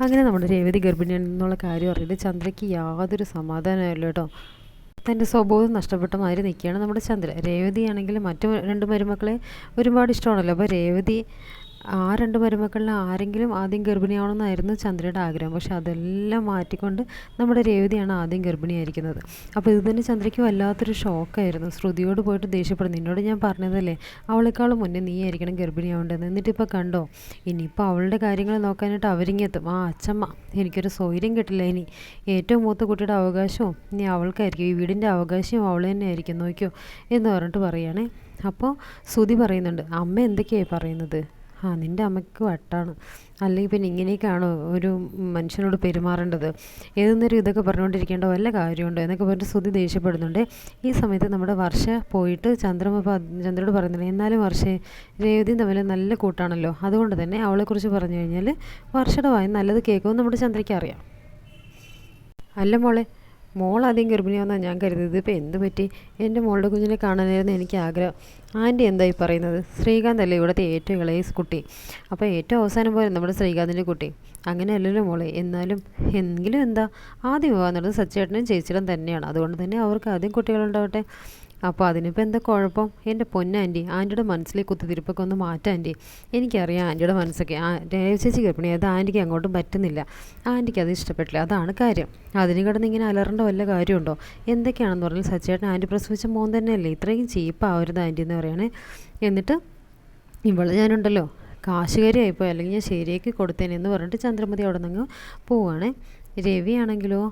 അങ്ങനെ നമ്മുടെ രേവതി ഗർഭിണിയാണെന്നുള്ള കാര്യം അറിയിട്ട് ചന്ദ്രയ്ക്ക് യാതൊരു സമാധാനമല്ല കേട്ടോ. തന്റെ സ്വബോധം നഷ്ടപ്പെട്ട മാതിരി നിൽക്കുകയാണ് നമ്മുടെ ചന്ദ്ര. രേവതിയാണെങ്കിൽ മറ്റു രണ്ട് മരുമക്കളെ ഒരുപാട് ഇഷ്ടമാണല്ലോ. അപ്പോൾ രേവതി ആ രണ്ട് മരുമക്കളിൽ ആരെങ്കിലും ആദ്യം ഗർഭിണിയാവണമെന്നായിരുന്നു ചന്ദ്രയുടെ ആഗ്രഹം. പക്ഷെ അതെല്ലാം മാറ്റിക്കൊണ്ട് നമ്മുടെ രേവതിയാണ് ആദ്യം ഗർഭിണിയായിരിക്കുന്നത്. അപ്പോൾ ഇത് തന്നെ ചന്ദ്രയ്ക്ക് വല്ലാത്തൊരു ഷോക്കായിരുന്നു. ശ്രുതിയോട് പോയിട്ട് ദേഷ്യപ്പെടുന്നു. നിന്നോട് ഞാൻ പറഞ്ഞതല്ലേ? അവളെക്കാളും മുന്നേ നീ ആയിരിക്കണം ഗർഭിണിയാവേണ്ടത് എന്നിട്ടിപ്പോൾ കണ്ടോ? ഇനിയിപ്പോൾ അവളുടെ കാര്യങ്ങൾ നോക്കാനായിട്ട് അവരിങ്ങെത്തും. ആ അച്ഛമ്മ എനിക്കൊരു സ്വൈര്യം കിട്ടില്ല ഇനി. ഏറ്റവും മൂത്ത കുട്ടിയുടെ അവകാശവും ഇനി അവൾക്കായിരിക്കും. ഈ വീടിന്റെ അവകാശവും അവൾ തന്നെ ആയിരിക്കും നോക്കിയോ? എന്ന് പറഞ്ഞിട്ട് പറയുകയാണേ. അപ്പോൾ ശ്രുതി പറയുന്നുണ്ട് അമ്മ എന്തൊക്കെയായി പറയുന്നത്? ആ നിന്റെ അമ്മയ്ക്ക് വട്ടാണ്. അല്ലെങ്കിൽ പിന്നെ ഇങ്ങനെയൊക്കെയാണോ ഒരു മനുഷ്യനോട് പെരുമാറേണ്ടത്? ഏത് ഇതൊക്കെ പറഞ്ഞുകൊണ്ടിരിക്കേണ്ട വല്ല കാര്യമുണ്ടോ? എന്നൊക്കെ പറഞ്ഞിട്ട് ശ്രുതി ദേഷ്യപ്പെടുന്നുണ്ട്. ഈ സമയത്ത് നമ്മുടെ വർഷ പോയിട്ട് ചന്ദ്രമ ചന്ദ്രനോട് പറയുന്നില്ല എന്നാലും വർഷ രേവതിയും തമ്മിൽ നല്ല കൂട്ടാണല്ലോ. അതുകൊണ്ട് തന്നെ അവളെക്കുറിച്ച് പറഞ്ഞു കഴിഞ്ഞാൽ വർഷയുടെ വായ നല്ലത് കേൾക്കുമെന്ന് നമ്മുടെ ചന്ദ്രയ്ക്ക് അറിയാം. അല്ല മോളെ മോൾ ആദ്യം ഞാൻ കരുതിയത്. ഇപ്പോൾ എന്ത് പറ്റി? എന്റെ മോളുടെ കുഞ്ഞിനെ കാണാനായിരുന്നു എനിക്ക് ആഗ്രഹം. ആന്റി എന്തായി പറയുന്നത്? ശ്രീകാന്ത് അല്ലേ ഇവിടുത്തെ ഏറ്റവും ഇളയ കുട്ടി. അപ്പോൾ ഏറ്റവും അവസാനം പോലെ നമ്മുടെ ശ്രീകാന്തിന്റെ കുട്ടി. അങ്ങനെയല്ലല്ലോ മോളെ. എന്നാലും എങ്കിലും എന്താ? ആദ്യം വിവാഹം സച്ചേട്ടനും ചേച്ചിയുടെ തന്നെയാണ്. അതുകൊണ്ട് തന്നെ അവർക്ക് ആദ്യം കുട്ടികളുണ്ടാവട്ടെ. അപ്പോൾ അതിനിപ്പോൾ എന്താ കുഴപ്പം? എന്റെ പൊന്നാന്റി ആന്റിയുടെ മനസ്സിലെ കുത്തിത്തിരിപ്പൊക്കെ ഒന്ന് മാറ്റാൻ ആന്റി എനിക്കറിയാം ആന്റിയുടെ മനസ്സൊക്കെ ആ ചേച്ചി ഗർഭിണി അത് ആന്റിക്ക് അങ്ങോട്ടും പറ്റുന്നില്ല. ആന്റിക്ക് അത് ഇഷ്ടപ്പെട്ടില്ല. അതാണ് കാര്യം. അതിന് കിടന്ന് ഇങ്ങനെ അലറേണ്ട വല്ല കാര്യമുണ്ടോ? എന്തൊക്കെയാണെന്ന് പറഞ്ഞാൽ സച്ചേട്ടൻ ആന്റി പ്രസവിച്ച മോൻ തന്നെയല്ലേ. ഇത്രയും ചീപ്പാവരുത് ആന്റി എന്ന് പറയണേ. എന്നിട്ട് ഇവൾ ഞാനുണ്ടല്ലോ. കാശുകാരിയായിപ്പോയി. അല്ലെങ്കിൽ ഞാൻ ശരിയാക്കി കൊടുത്തേനെന്ന് പറഞ്ഞിട്ട് ചന്ദ്രമതി അവിടെ നിന്ന് പോവുകയാണേ രവിയാണെങ്കിലോ?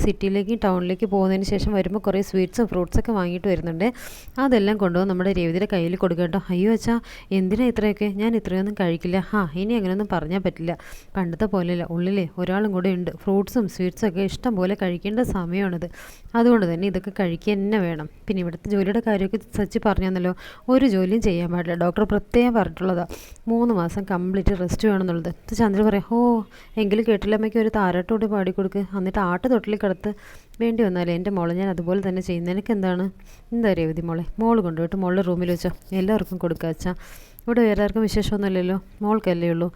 സിറ്റിയിലേക്ക് ടൗണിലേക്ക് പോകുന്നതിന് ശേഷം വരുമ്പോൾ കുറേ സ്വീറ്റ്സും ഫ്രൂട്ട്സൊക്കെ വാങ്ങിയിട്ട് വരുന്നുണ്ട്. അതെല്ലാം കൊണ്ടുപോകും നമ്മുടെ രവിയുടെ കയ്യിൽ കൊടുക്കേണ്ടോ അയ്യോ അച്ഛാ എന്തിനാ ഇത്രയൊക്കെ? ഞാൻ ഇത്രയൊന്നും കഴിക്കില്ല. ഹാ ഇനി അങ്ങനെയൊന്നും പറഞ്ഞാൽ പറ്റില്ല. പണ്ടത്തെ പോലെയല്ല. ഉള്ളിലെ ഒരാളും കൂടെ ഉണ്ട്. ഫ്രൂട്ട്സും സ്വീറ്റ്സും ഒക്കെ ഇഷ്ടം പോലെ കഴിക്കേണ്ട സമയമാണിത് അതുകൊണ്ട് തന്നെ ഇതൊക്കെ കഴിക്കുക തന്നെ വേണം. പിന്നെ ഇവിടുത്തെ ജോലിയുടെ കാര്യമൊക്കെ സച്ചി പറഞ്ഞല്ലോ ഒരു ജോലിയും ചെയ്യാൻ പാടില്ല. ഡോക്ടർ പ്രത്യേകം പറഞ്ഞിട്ടുള്ളതാണ് മൂന്ന് മാസം കംപ്ലീറ്റ് റെസ്റ്റ് വേണമെന്നുള്ളത് ചന്ദ്ര പറയാം ഓ എങ്കിലും കേട്ടില്ലമ്മയ്ക്ക് ഒരു താരാട്ടോടെ പാടിക്കൊടുക്ക്. എന്നിട്ട് ആട്ട് തൊട്ടിൽ കിടത്ത് വേണ്ടി വന്നാലേ എന്റെ മോളെ ഞാൻ അതുപോലെ തന്നെ ചെയ്യും എനിക്ക് എന്താണ് എന്താ രേവതി മോളെ? മോൾ കൊണ്ടുപോയിട്ട് മോളുടെ റൂമിൽ വെച്ചോ. എല്ലാവർക്കും കൊടുക്കുക വെച്ചാൽ ഇവിടെ വേറെ ആർക്കും വിശേഷമൊന്നുമില്ലല്ലോ. മോൾക്കല്ലേ ഉള്ളൂ.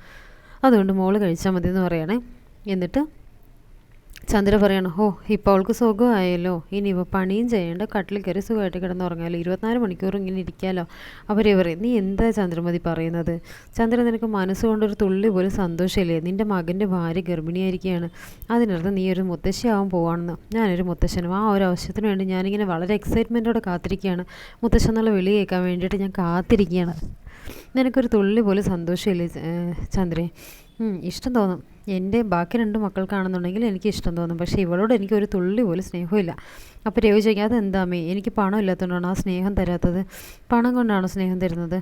അതുകൊണ്ട് മോൾ കഴിച്ചാൽ മതി എന്ന് പറയണേ. എന്നിട്ട് ചന്ദ്ര പറയണം ഓ ഇപ്പോൾ അവൾക്ക് സുഖമായല്ലോ. ഇനി ഇപ്പോൾ പണിയും ചെയ്യേണ്ട കട്ടിൽ കയറി സുഖമായിട്ട് കിടന്നുറങ്ങാമല്ലോ ഇരുപത്തിനാല് മണിക്കൂർ ഇങ്ങനെ ഇരിക്കാമല്ലോ അവരെ പറയും നീ എന്താ ചന്ദ്രമതി പറയുന്നത്? ചന്ദ്ര നിനക്ക് മനസ്സുകൊണ്ടൊരു തുള്ളി പോലും സന്തോഷമില്ലേ? നിന്റെ മകന്റെ ഭാര്യ ഗർഭിണിയായിരിക്കുകയാണ് അതിനർത്ഥം നീ ഒരു മുത്തശ്ശിയാവാൻ പോവാണെന്ന്. ഞാനൊരു മുത്തശ്ശനും. ആ ഒരു ആവശ്യത്തിന് വേണ്ടി ഞാനിങ്ങനെ വളരെ എക്സൈറ്റ്മെന്റോടെ കാത്തിരിക്കുകയാണ്. മുത്തശ്ശൻ എന്നുള്ള വിളി കേൾക്കാൻ വേണ്ടിയിട്ട് ഞാൻ കാത്തിരിക്കുകയാണ്. നിനക്കൊരു തുള്ളി പോലും സന്തോഷമില്ലേ ചന്ദ്രേ? ഇഷ്ടം തോന്നും. എന്റെ ബാക്കി രണ്ട് മക്കൾക്കാണെന്നുണ്ടെങ്കിൽ എനിക്ക് ഇഷ്ടം തോന്നും. പക്ഷേ ഇവളോട് എനിക്ക് ഒരു തുള്ളി പോലും സ്നേഹമില്ല. അപ്പോൾ രവി ചോദിക്കാം അതെന്താമേ എനിക്ക് പണം ഇല്ലാത്തതുകൊണ്ടാണ് ആ സ്നേഹം തരാത്തത്? പണം കൊണ്ടാണോ സ്നേഹം തരുന്നത്?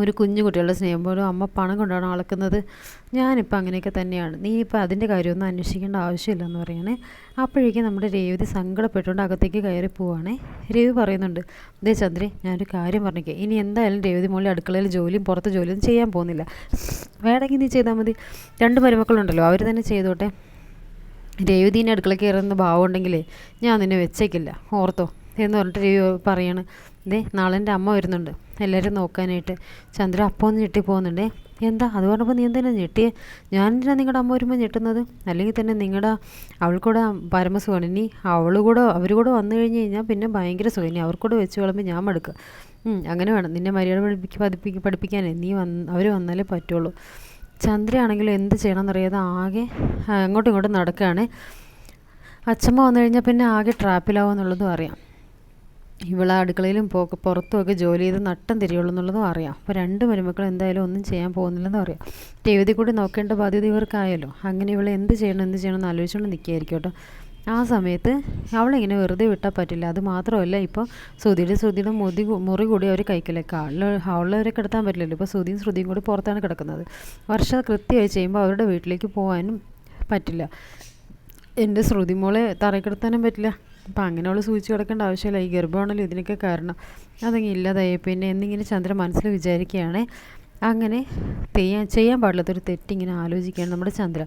ഒരു കുഞ്ഞു കുട്ടികളുടെ സ്നേഹം പോലും അമ്മ പണം കൊണ്ടാണ് അളക്കുന്നത്. ഞാനിപ്പോൾ അങ്ങനെയൊക്കെ തന്നെയാണ്. നീ ഇപ്പോൾ അതിന്റെ കാര്യമൊന്നും അന്വേഷിക്കേണ്ട ആവശ്യമില്ലെന്ന് പറയണേ. അപ്പോഴേക്കും നമ്മുടെ രേവതി സങ്കടപ്പെട്ടുകൊണ്ട് അകത്തേക്ക് കയറി പോവാണേ. രവി പറയുന്നുണ്ട് ദേ ചന്ദ്രേ ഞാനൊരു കാര്യം പറഞ്ഞേക്കെ. ഇനി എന്തായാലും രേവതി മോളി അടുക്കളയിൽ ജോലിയും പുറത്ത് ജോലിയും ചെയ്യാൻ പോകുന്നില്ല. വേണമെങ്കിൽ നീ ചെയ്താൽ മതി. രണ്ട് മരുമക്കളുണ്ടല്ലോ അവർ തന്നെ ചെയ്തോട്ടെ. രേവതീനെ അടുക്കള കയറുന്ന ഭാവം ഉണ്ടെങ്കിലേ ഞാൻ നിന്നെ വെച്ചേക്കില്ല. ഓർത്തോ? എന്ന് പറഞ്ഞിട്ട് രവി പറയാണ് ദേ നാളെ എന്റെ അമ്മ വരുന്നുണ്ട്. എല്ലാവരും നോക്കാനായിട്ട്. ചന്ദ്ര അപ്പോൾ ഒന്ന് ഞെട്ടി പോകുന്നുണ്ടേ. എന്താ? അത് പറഞ്ഞപ്പോൾ നീ എന്തിനാ ഞെട്ടിയെ? ഞാൻ എന്തിനാ നിങ്ങളുടെ അമ്മ വരുമ്പോൾ ഞെട്ടുന്നത്? അല്ലെങ്കിൽ തന്നെ നിങ്ങളുടെ അവൾക്കൂടെ പരമസുഖമാണ്. ഇനി അവളുകൂടെ കൂടെ അവർ കൂടെ വന്നു കഴിഞ്ഞ് കഴിഞ്ഞാൽ പിന്നെ ഭയങ്കര സുഖം. ഇനി അവർക്കൂടെ വെച്ച് വിളമ്പ് ഞാൻ മടുക്കുക അങ്ങനെ വേണം. നിന്നെ മര്യാദ പഠിപ്പിക്കുക പഠിപ്പിക്ക പഠിപ്പിക്കാനേ നീ വന്ന് അവർ വന്നാലേ പറ്റുള്ളൂ. ചന്ദ്രയാണെങ്കിലും എന്ത് ചെയ്യണമെന്നറിയാതെ ആകെ അങ്ങോട്ടും ഇങ്ങോട്ടും നടക്കുകയാണ് അച്ഛമ്മ വന്നു കഴിഞ്ഞാൽ പിന്നെ ആകെ ട്രാപ്പിലാവും എന്നുള്ളതും അറിയാം. ഇവളെ അടുക്കളയിലും പോക്ക് പുറത്തുമൊക്കെ ജോലി ചെയ്ത് നട്ടം തിരിയുള്ളൂ എന്നുള്ളതും അറിയാം. അപ്പോൾ രണ്ട് മരുമക്കൾ എന്തായാലും ഒന്നും ചെയ്യാൻ പോകുന്നില്ലെന്നും അറിയാം. രേവതി കൂടി നോക്കേണ്ട ബാധ്യത ഇവർക്കായല്ലോ. അങ്ങനെ ഇവളെ എന്ത് ചെയ്യണം എന്ത് ചെയ്യണം എന്ന് ആലോചിച്ചുകൊണ്ട് നിൽക്കുകയായിരിക്കും കേട്ടോ. ആ സമയത്ത് അവളിങ്ങനെ വെറുതെ വിട്ടാൽ പറ്റില്ല. അത് മാത്രമല്ല ഇപ്പോൾ ശ്രുതിയുടെ ശ്രുതിയുടെ മുതി മുറി കൂടി അവർ കഴിക്കലേക്ക് അവളെ അവളവരെ കിടത്താൻ പറ്റില്ലല്ലോ. ഇപ്പോൾ ശ്രുതിയും ശ്രുതിയും കൂടി പുറത്താണ് കിടക്കുന്നത്. വർഷ കൃത്യമായി ചെയ്യുമ്പോൾ അവരുടെ വീട്ടിലേക്ക് പോകാനും പറ്റില്ല. എന്റെ ശ്രുതി മോളെ തറയിൽ കിടത്താനും പറ്റില്ല. അപ്പം അങ്ങനെ അവൾ സൂചിച്ച് കിടക്കേണ്ട ആവശ്യമില്ല. ഈ ഗർഭമാണല്ലോ ഇതിനൊക്കെ കാരണം. അതങ്ങ് ഇല്ലാതായി. പിന്നെ എന്നിങ്ങനെ ചന്ദ്രൻ മനസ്സിൽ വിചാരിക്കുകയാണ്. അങ്ങനെ ചെയ്യാൻ ചെയ്യാൻ പാടില്ലാത്തൊരു തെറ്റിങ്ങനെ ആലോചിക്കുകയാണ് നമ്മുടെ ചന്ദ്ര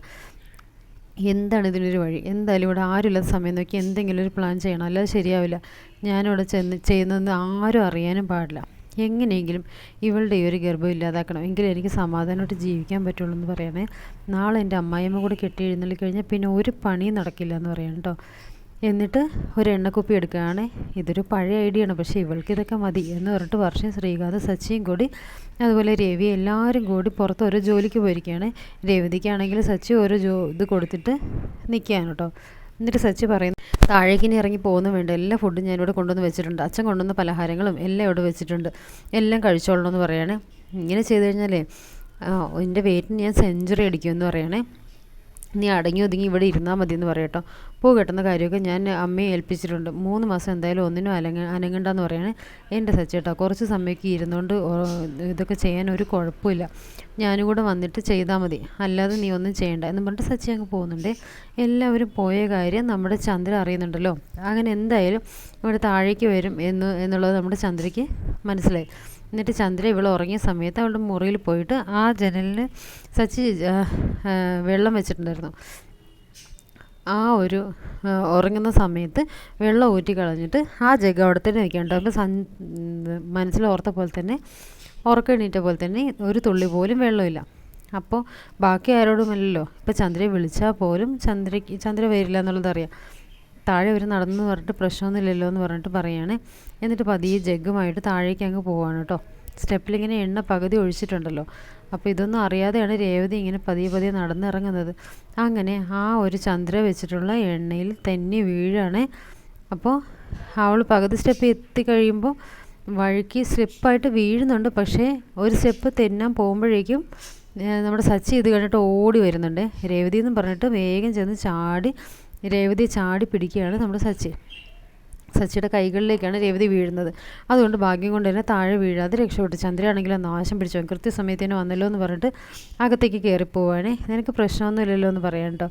എന്താണ് ഇതിനൊരു വഴി? എന്തായാലും ഇവിടെ ആരുമില്ലാത്ത സമയം നോക്കി എന്തെങ്കിലും ഒരു പ്ലാൻ ചെയ്യണം. അല്ലാതെ ശരിയാവില്ല. ഞാനിവിടെ ചെന്ന് ചെയ്യുന്നതെന്ന് ആരും അറിയാനും പാടില്ല. എങ്ങനെയെങ്കിലും ഇവളുടെ ഈ ഒരു ഗർഭം ഇല്ലാതാക്കണം. എങ്കിലും എനിക്ക് സമാധാനമായിട്ട് ജീവിക്കാൻ പറ്റുള്ളൂ എന്ന് പറയണേ. നാളെ എന്റെ അമ്മായിയമ്മ കൂടെ കെട്ടി എഴുന്നള്ളി കഴിഞ്ഞാൽ പിന്നെ ഒരു പണിയും നടക്കില്ല എന്ന് പറയണം കേട്ടോ. എന്നിട്ട് ഒരു എണ്ണക്കുപ്പി എടുക്കുകയാണ്. ഇതൊരു പഴയ ഐഡിയ ആണ്. പക്ഷേ ഇവൾക്ക് ഇതൊക്കെ മതി എന്ന് പറഞ്ഞിട്ട് വർഷം ശ്രീകാന്ത് സച്ചിയും കൂടി അതുപോലെ രവി എല്ലാവരും കൂടി പുറത്ത് ഓരോ ജോലിക്ക് പോയിരിക്കുകയാണ്. രേവതിക്കാണെങ്കിൽ സച്ചി ഓരോ ജോ ഇത് കൊടുത്തിട്ട് നിൽക്കുകയാണ് കേട്ടോ. എന്നിട്ട് സച്ചി പറയുന്നു താഴേക്ക് ഇനി ഇറങ്ങി പോകുന്നു വേണ്ട. എല്ലാ ഫുഡും ഞാനിവിടെ കൊണ്ടുവന്ന് വെച്ചിട്ടുണ്ട്. അച്ഛൻ കൊണ്ടുവന്ന പലഹാരങ്ങളും എല്ലാം ഇവിടെ വെച്ചിട്ടുണ്ട്. എല്ലാം കഴിച്ചോളണം എന്ന് ഇങ്ങനെ ചെയ്ത് കഴിഞ്ഞാലേ എന്റെ വെയിറ്റിന് ഞാൻ സെഞ്ചുറി അടിക്കുമെന്ന് പറയണേ. നീ അടങ്ങി ഒതുങ്ങി ഇവിടെ ഇരുന്നാൽ മതി എന്ന് പറയട്ടോ പൂ കെട്ടുന്ന കാര്യമൊക്കെ ഞാൻ അമ്മയെ ഏൽപ്പിച്ചിട്ടുണ്ട്. മൂന്ന് മാസം എന്തായാലും ഒന്നിനും അലങ്ങ അനങ്ങണ്ടെന്ന് പറയാണ് എന്റെ സച്ചേട്ടാ കുറച്ച് സമയമൊക്കെ ഇരുന്നുകൊണ്ട് ഇതൊക്കെ ചെയ്യാൻ ഒരു കുഴപ്പമില്ല. ഞാനും കൂടെ വന്നിട്ട് ചെയ്താൽ മതി. അല്ലാതെ നീ ഒന്നും ചെയ്യണ്ട എന്ന് പറഞ്ഞിട്ട് സച്ചി അങ്ങ് പോകുന്നുണ്ട്. എല്ലാവരും പോയ കാര്യം നമ്മുടെ ചന്ദ്ര അറിയുന്നുണ്ടല്ലോ. അങ്ങനെ എന്തായാലും ഇവിടെ താഴേക്ക് വരും എന്ന് എന്നുള്ളത് നമ്മുടെ ചന്ദ്രയ്ക്ക് മനസ്സിലായി. എന്നിട്ട് ചന്ദ്ര ഇവൾ ഉറങ്ങിയ സമയത്ത് അവളുടെ മുറിയിൽ പോയിട്ട് ആ ജനലിന് സച്ചി വെള്ളം വെച്ചിട്ടുണ്ടായിരുന്നു. ആ ഒരു ഉറങ്ങുന്ന സമയത്ത് വെള്ളം ഊറ്റി കളഞ്ഞിട്ട് ആ ജഗ് അവിടെ തന്നെ വയ്ക്കാണ്ട് അപ്പോൾ മനസ്സിൽ ഓർത്ത പോലെ തന്നെ ഉറക്കം എണീറ്റ പോലെ തന്നെ ഒരു തുള്ളി പോലും വെള്ളമില്ല. അപ്പോൾ ബാക്കി ആരോടുമല്ലല്ലോ. ഇപ്പോൾ ചന്ദ്രയെ വിളിച്ചാൽ പോലും ചന്ദ്രയ്ക്ക് ചന്ദ്ര വരില്ല എന്നുള്ളത് അറിയാം. താഴെ അവർ നടന്നു പറഞ്ഞിട്ട് പ്രശ്നമൊന്നുമില്ലല്ലോ എന്ന് പറഞ്ഞിട്ട് പറയാണ്. എന്നിട്ട് പതിയെ ജഗ്ഗുമായിട്ട് താഴേക്ക് അങ്ങ് പോവാണ് കേട്ടോ. സ്റ്റെപ്പിലിങ്ങനെ എണ്ണ പകുതി ഒഴിച്ചിട്ടുണ്ടല്ലോ. അപ്പോൾ ഇതൊന്നും അറിയാതെയാണ് രേവതി ഇങ്ങനെ പതിയെ പതിയെ നടന്നിറങ്ങുന്നത്. അങ്ങനെ ആ ഒരു ചന്ദ്ര വെച്ചിട്ടുള്ള എണ്ണയിൽ തന്നെ വീഴാണ്. അപ്പോൾ അവൾ പകുതി സ്റ്റെപ്പ് എത്തിക്കഴിയുമ്പോൾ വഴുക്കി സ്ലിപ്പായിട്ട് വീഴുന്നുണ്ട്. പക്ഷേ ഒരു സ്റ്റെപ്പ് തെന്നാൻ പോകുമ്പോഴേക്കും നമ്മുടെ സച്ചി ഇത് കണ്ടിട്ട് ഓടി വരുന്നുണ്ട്. രേവതി എന്ന് പറഞ്ഞിട്ട് വേഗം ചെന്ന് ചാടി രേവതി ചാടി പിടിക്കുകയാണ് നമ്മുടെ സച്ചി. സച്ചിയുടെ കൈകളിലേക്കാണ് രേവതി വീഴുന്നത്. അതുകൊണ്ട് ഭാഗ്യം കൊണ്ട് തന്നെ താഴെ വീഴാതെ രക്ഷപ്പെട്ടു. ചന്ദ്രയാണെങ്കിലും നാശം പിടിച്ചു. കൃത്യസമയത്ത് തന്നെ വന്നല്ലോ എന്ന് പറഞ്ഞിട്ട് അകത്തേക്ക് കയറിപ്പോവാണേ നിനക്ക് പ്രശ്നമൊന്നുമില്ലല്ലോ എന്ന് പറയാം കേട്ടോ.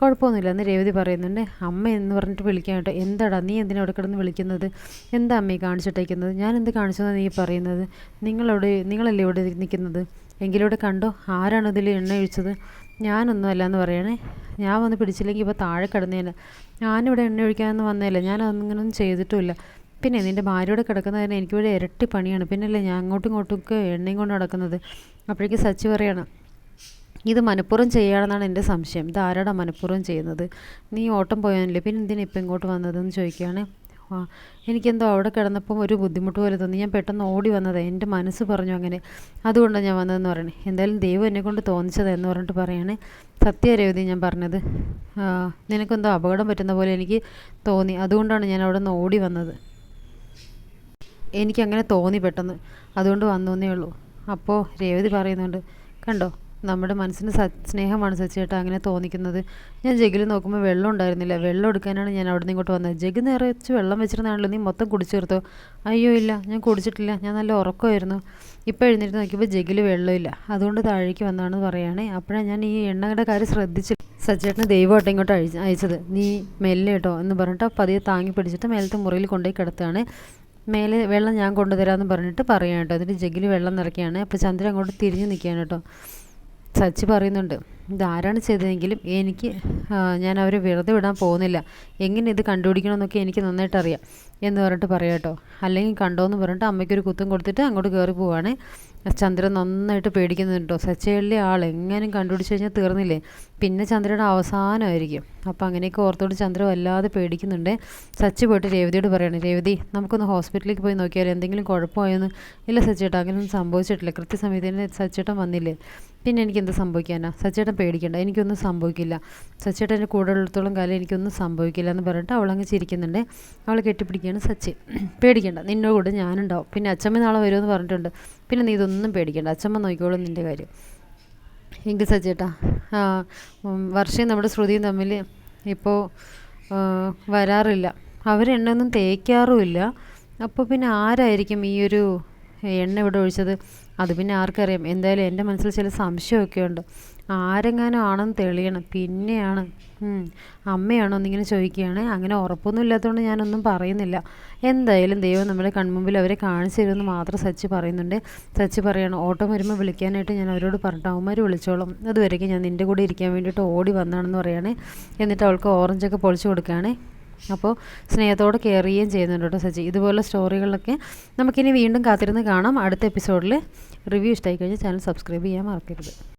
കുഴപ്പമൊന്നുമില്ല എന്ന് രേവതി പറയുന്നുണ്ട്. അമ്മ എന്ന് പറഞ്ഞിട്ട് വിളിക്കാൻ കേട്ടോ. എന്താടാ നീ എന്തിനാ അവിടെ കിടന്ന് വിളിക്കുന്നത്? എന്താ അമ്മയെ കാണിച്ചിട്ടേക്കുന്നത്? ഞാൻ എന്ത് കാണിച്ചതെന്ന് നീ പറയുന്നത്? നിങ്ങളവിടെ നിങ്ങളല്ലേ ഇവിടെ നിൽക്കുന്നത്? എങ്കിലൂടെ കണ്ടോ? ആരാണ് ഇതിൽ എണ്ണ ഒഴിച്ചത്? ഞാനൊന്നും അല്ല എന്ന് പറയണേ. ഞാൻ വന്ന് പിടിച്ചില്ലെങ്കിൽ ഇപ്പോൾ താഴെ കിടന്നേനെ. ഞാനിവിടെ എണ്ണ ഒഴിക്കാമെന്ന് വന്നതല്ലേ ഞാൻ അങ്ങനൊന്നും ചെയ്തിട്ടുമില്ല. പിന്നെ നിന്റെ ഭാര്യയോടെ കിടക്കുന്നതിന് എനിക്കിവിടെ ഇരട്ടി പണിയാണ്. പിന്നല്ലേ ഞാൻ അങ്ങോട്ടും ഇങ്ങോട്ടും എണ്ണയും കൊണ്ട് നടക്കുന്നത്. അപ്പോഴേക്ക് സച്ചി പറയണം ഇത് മനഃപൂർവം ചെയ്യുകയാണെന്നാണ് എന്റെ സംശയം. ഇത് ആരാടാ മനഃപൂർവം ചെയ്യുന്നത്? നീ ഓട്ടം പോയാലേ പിന്നെ എന്തിനാണ് ഇപ്പം ഇങ്ങോട്ട് വന്നതെന്ന് ചോദിക്കുകയാണ്. എനിക്കെന്തോ അവിടെ കിടന്നപ്പം ഒരു ബുദ്ധിമുട്ട് പോലെ തോന്നി. ഞാൻ പെട്ടെന്ന് ഓടി വന്നത്. എന്റെ മനസ്സ് പറഞ്ഞു അങ്ങനെ. അതുകൊണ്ടാണ് ഞാൻ വന്നതെന്ന് പറയണേ. എന്തായാലും ദൈവം എന്നെ കൊണ്ട് തോന്നിച്ചത് എന്ന് പറഞ്ഞിട്ട് പറയാണ്. സത്യരേവതി ഞാൻ പറഞ്ഞത്. നിനക്കെന്തോ അപകടം പറ്റുന്ന പോലെ എനിക്ക് തോന്നി. അതുകൊണ്ടാണ് ഞാൻ അവിടെ നിന്ന് ഓടി വന്നത്. എനിക്കങ്ങനെ തോന്നി പെട്ടെന്ന്. അതുകൊണ്ട് വന്നേ ഉള്ളൂ. അപ്പോൾ രേവതി പറയുന്നുണ്ട്. കണ്ടോ? നമ്മുടെ മനസ്സിന് സ്നേഹമാണ് സച്ചേട്ടാ അങ്ങനെ തോന്നിക്കുന്നത്. ഞാൻ ജഗിൽ നോക്കുമ്പോൾ വെള്ളം ഉണ്ടായിരുന്നില്ല. വെള്ളം എടുക്കാനാണ് ഞാൻ അവിടെ നിന്ന് ഇങ്ങോട്ട് വന്നത്. ജഗ് നിറച്ച് വെള്ളം വെച്ചിരുന്നാണല്ലോ നീ മൊത്തം കുടിച്ചേർത്തോ അയ്യോ ഇല്ല ഞാൻ കുടിച്ചിട്ടില്ല. ഞാൻ നല്ല ഉറക്കമായിരുന്നു. ഇപ്പോൾ എഴുന്നേറ്റ് നോക്കിയപ്പോൾ ജഗിൽ വെള്ളമില്ല. അതുകൊണ്ട് താഴേക്ക് വന്നാണെന്ന് പറയുകയാണേ അപ്പോഴാണ് ഞാൻ ഈ എണ്ണയുടെ കാര്യം ശ്രദ്ധിച്ചു സച്ചേട്ടന് ദൈവമായിട്ട് ഇങ്ങോട്ട് അഴിച്ച് അയച്ചത്. നീ മെല്ലെ കേട്ടോ എന്ന് പറഞ്ഞിട്ട് പതിയെ താങ്ങി പിടിച്ചിട്ട് മേലത്തെ മുറിയിൽ കൊണ്ടുപോയി കിടത്തുകയാണ്. മേലെ വെള്ളം ഞാൻ കൊണ്ടുതരാമെന്ന് പറഞ്ഞിട്ട് പറയാം കേട്ടോ. എന്നിട്ട് ജഗിൽ വെള്ളം നിറയ്ക്കുകയാണ്. അപ്പോൾ ചന്ദ്രൻ അങ്ങോട്ട് തിരിഞ്ഞ് നിൽക്കുകയാണ് കേട്ടോ. സച്ചി പറയുന്നുണ്ട് ഇതാരാണ് ചെയ്തതെങ്കിലും എനിക്ക് ഞാൻ അവരെ വെറുതെ വിടാൻ പോകുന്നില്ല. എങ്ങനെ ഇത് കണ്ടുപിടിക്കണമെന്നൊക്കെ എനിക്ക് നന്നായിട്ട് അറിയാം എന്ന് പറഞ്ഞിട്ട് പറയാം കേട്ടോ. അല്ലെങ്കിൽ കണ്ടോ എന്ന് പറഞ്ഞിട്ട് അമ്മയ്ക്കൊരു കുത്തും കൊടുത്തിട്ട് അങ്ങോട്ട് കയറി പോവാണ്. ചന്ദ്രൻ നന്നായിട്ട് പേടിക്കുന്നുണ്ടോ സച്ചയിലെ ആൾ എങ്ങനെയും കണ്ടുപിടിച്ച് കഴിഞ്ഞാൽ തീർന്നില്ലേ? പിന്നെ ചന്ദ്രയുടെ അവസാനമായിരിക്കും. അപ്പോൾ അങ്ങനെയൊക്കെ ഓർത്തോട് ചന്ദ്ര വല്ലാതെ പേടിക്കുന്നുണ്ട്. സച്ച് പോയിട്ട് രേവതിയോട് പറയണം രേവതി നമുക്കൊന്ന് ഹോസ്പിറ്റലിലേക്ക് പോയി നോക്കിയാൽ എന്തെങ്കിലും കുഴപ്പമായോന്ന്? ഇല്ല സച്ചേട്ടാ അങ്ങനെയൊന്നും സംഭവിച്ചിട്ടില്ല. കൃത്യസമയത്ത് തന്നെ സച്ചേട്ടൻ വന്നില്ലേ. പിന്നെ എനിക്ക് എന്ത് സംഭവിക്കാനാ? സച്ചേട്ടൻ പേടിക്കണ്ട. എനിക്കൊന്നും സംഭവിക്കില്ല. സച്ചേട്ടന്റെ കൂടെ ഉള്ളിടത്തോളം കാലം എനിക്കൊന്നും സംഭവിക്കില്ല എന്ന് പറഞ്ഞിട്ട് അവളങ്ങ് ചിരിക്കുന്നുണ്ട്. അവൾ കെട്ടിപ്പിടിക്കുകയാണ് സച്ചി. പേടിക്കണ്ട നിന്നോട് കൂടെ ഞാനുണ്ടാവും. പിന്നെ അച്ഛമ്മ നാളെ വരുമെന്ന് പറഞ്ഞിട്ടുണ്ട്. പിന്നെ നീ ഇതൊന്നും പേടിക്കണ്ട. അച്ഛമ്മ നോക്കിക്കോളും നിന്റെ കാര്യം. എങ്കിൽ സജ്ജേട്ടാ വർഷയും നമ്മുടെ ശ്രുതിയും തമ്മിൽ ഇപ്പോൾ വരാറില്ല. അവരെണ്ണൊന്നും തേക്കാറുമില്ല. അപ്പോൾ പിന്നെ ആരായിരിക്കും ഈ ഒരു എണ്ണ ഇവിടെ ഒഴിച്ചത്? അത് പിന്നെ ആർക്കറിയാം. എന്തായാലും എന്റെ മനസ്സിൽ ചില സംശയമൊക്കെ ഉണ്ട്. ആരെങ്ങാനും ആണെന്ന് തെളിയണം. പിന്നെയാണ് അമ്മയാണോ എന്നിങ്ങനെ ചോദിക്കുകയാണ്. അങ്ങനെ ഉറപ്പൊന്നും ഇല്ലാത്തതുകൊണ്ട് ഞാനൊന്നും പറയുന്നില്ല. എന്തായാലും ദൈവം നമ്മുടെ കൺമുമ്പിൽ അവരെ കാണിച്ചു തരുമെന്ന് മാത്രം സച്ചി പറയുന്നുണ്ട്. സച്ചി പറയണം ഓട്ടം വരുമ്പോൾ വിളിക്കാനായിട്ട് ഞാൻ അവരോട് പറഞ്ഞിട്ട് അവന്മാർ വിളിച്ചോളും. അതുവരെയ്ക്ക് ഞാൻ നിന്റെ കൂടെ ഇരിക്കാൻ വേണ്ടിയിട്ട് ഓടി വന്നാണെന്ന് പറയുകയാണേ എന്നിട്ട് അവൾക്ക് ഓറഞ്ചൊക്കെ പൊളിച്ചു കൊടുക്കുകയാണേ. അപ്പോൾ സ്നേഹത്തോടെ കെയർ ചെയ്യുകയും ചെയ്യുന്നുണ്ട് കേട്ടോ സജി. ഇതുപോലെ സ്റ്റോറികളിലൊക്കെ നമുക്കിനി വീണ്ടും കാത്തിരുന്ന് കാണാം. അടുത്ത എപ്പിസോഡിൽ റിവ്യൂ ഇഷ്ടമായി കഴിഞ്ഞാൽ ചാനൽ സബ്സ്ക്രൈബ് ചെയ്യാൻ മറക്കരുത്.